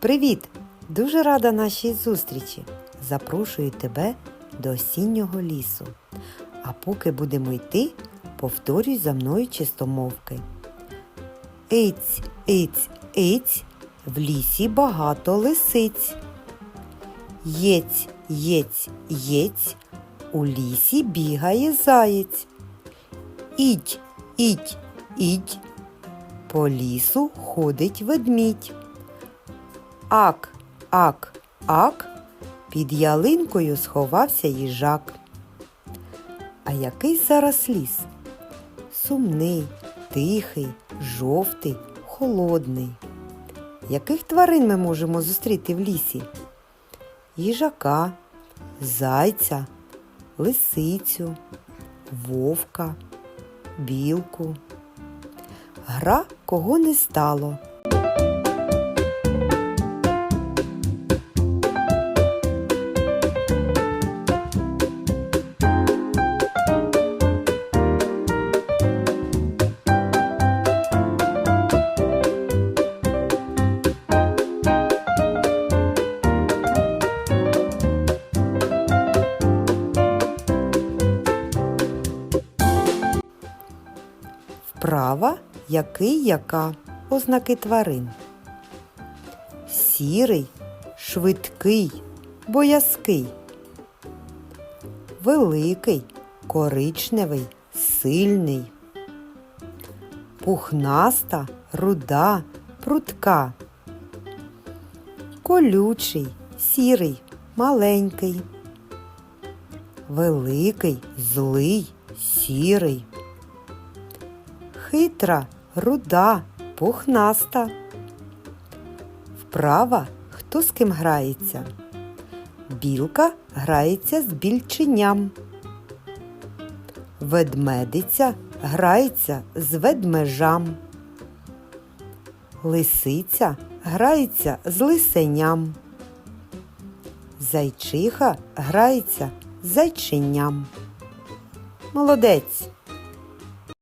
Привіт! Дуже рада нашій зустрічі. Запрошую тебе до осіннього лісу. А поки будемо йти, повторюй за мною чистомовки. Иць, иць, иць, в лісі багато лисиць. Єць, єць, єць, у лісі бігає заєць. Ідь, ідь, ідь, по лісу ходить ведмідь. Ак, ак, ак, під ялинкою сховався їжак. А який зараз ліс? Сумний, тихий, жовтий, холодний. Яких тварин ми можемо зустріти в лісі? Їжака, зайця, лисицю, вовка, білку. Гра кого не стало. Вправа який яка ознаки тварин. Сірий, швидкий, боязкий. Великий, коричневий, сильний. Пухнаста, руда, прутка. Колючий, сірий, маленький. Великий, злий, сірий хитра, руда, пухнаста. Вправа хто з ким грається. Білка грається з більченям. Ведмедиця грається з ведмежам. Лисиця грається з лисеням. Зайчиха грається з зайченям. Молодець!